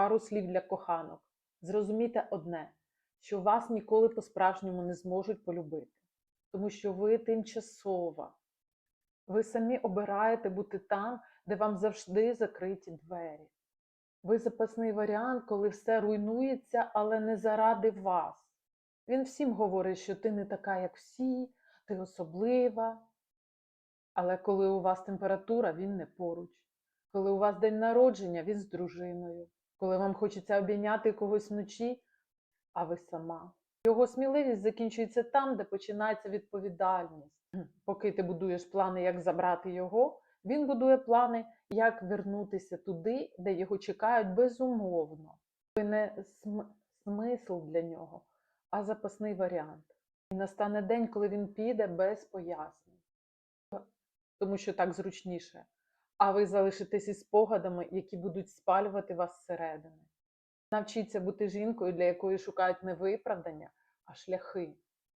пару слів для коханок. Зрозумійте одне, що вас ніколи по-справжньому не зможуть полюбити, тому що ви тимчасова. Ви самі обираєте бути там, де вам завжди закриті двері. Ви запасний варіант, коли все руйнується, але не заради вас. Він всім говорить, що ти не така, як всі, ти особлива. Але коли у вас температура, він не поруч. Коли у вас день народження, він з дружиною. Коли вам хочеться обійняти когось вночі, а ви сама. Його сміливість закінчується там, де починається відповідальність. Поки ти будуєш плани, як забрати його, він будує плани, як вернутися туди, де його чекають безумовно. Ви не см- смисл для нього, а запасний варіант. І настане день, коли він піде без пояснень, тому що так зручніше. А ви залишитесь із спогадами, які будуть спалювати вас зсередини. Навчіться бути жінкою, для якої шукають не виправдання, а шляхи.